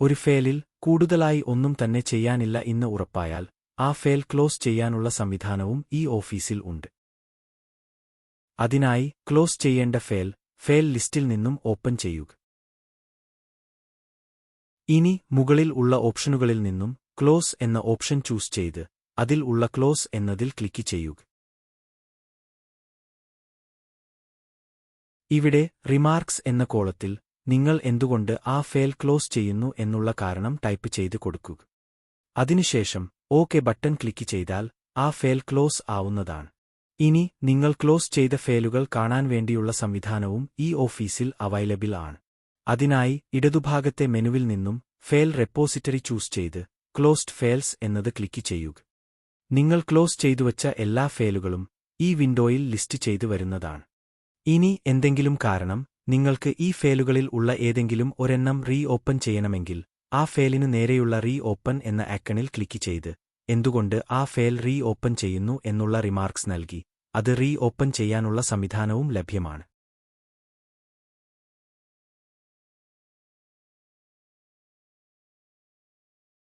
ഒരു ഫേലിൽ കൂടുതലായി ഒന്നും തന്നെ ചെയ്യാനില്ല ഇന്ന് ഉറപ്പായാൽ ആ ഫേൽ ക്ലോസ് ചെയ്യാനുള്ള സംവിധാനവും ഈ ഓഫീസിൽ ഉണ്ട്. അതിനായി ക്ലോസ് ചെയ്യേണ്ട ഫേൽ ഫേൽ ലിസ്റ്റിൽ നിന്നും ഓപ്പൺ ചെയ്യുക. ഇനി മുകളിൽ ഉള്ള ഓപ്ഷനുകളിൽ നിന്നും ക്ലോസ് എന്ന ഓപ്ഷൻ ചൂസ് ചെയ്ത് അതിൽ ഉള്ള ക്ലോസ് എന്നതിൽ ക്ലിക്ക് ചെയ്യുക. ഇവിടെ റിമാർക്സ് എന്ന കോളത്തിൽ നിങ്ങൾ എന്തുകൊണ്ട് ആ ഫയൽ ക്ലോസ് ചെയ്യുന്നു എന്നുള്ള കാരണം ടൈപ്പ് ചെയ്ത് കൊടുക്കുക അതിനുശേഷം ഓക്കെ ബട്ടൺ ക്ലിക്ക് ചെയ്താൽ ആ ഫയൽ ക്ലോസ് ആവുന്നതാണ്. ഇനി നിങ്ങൾ ക്ലോസ് ചെയ്ത ഫയലുകൾ കാണാൻ വേണ്ടിയുള്ള സംവിധാനവും ഈ ഓഫീസിൽ അവൈലബിൾ ആണ്. അതിനായി ഇടതുഭാഗത്തെ മെനുവിൽ നിന്നും ഫയൽ റെപ്പോസിറ്ററി ചൂസ് ചെയ്ത് ക്ലോസ്ഡ് ഫയൽസ് എന്നത് ക്ലിക്ക് ചെയ്യുക. നിങ്ങൾ ക്ലോസ് ചെയ്തുവച്ച എല്ലാ ഫയലുകളും ഈ വിൻഡോയിൽ ലിസ്റ്റ് ചെയ്തു വരുന്നതാണ്. ഇനി എന്തെങ്കിലും കാരണം നിങ്ങൾക്ക് ഈ ഫയലുകളിൽ ഉള്ള ഏതെങ്കിലും ഒരെണ്ണം റീ ഓപ്പൺ ചെയ്യണമെങ്കിൽ ആ ഫയലിനു നേരെയുള്ള റീ ഓപ്പൺ എന്ന ആക്കണിൽ ക്ലിക്ക് ചെയ്ത് എന്തുകൊണ്ട് ആ ഫേൽ റീ ഓപ്പൺ ചെയ്യുന്നു എന്നുള്ള റിമാർക്സ് നൽകി. അത് റീ ഓപ്പൺ ചെയ്യാനുള്ള സംവിധാനവും ലഭ്യമാണ്.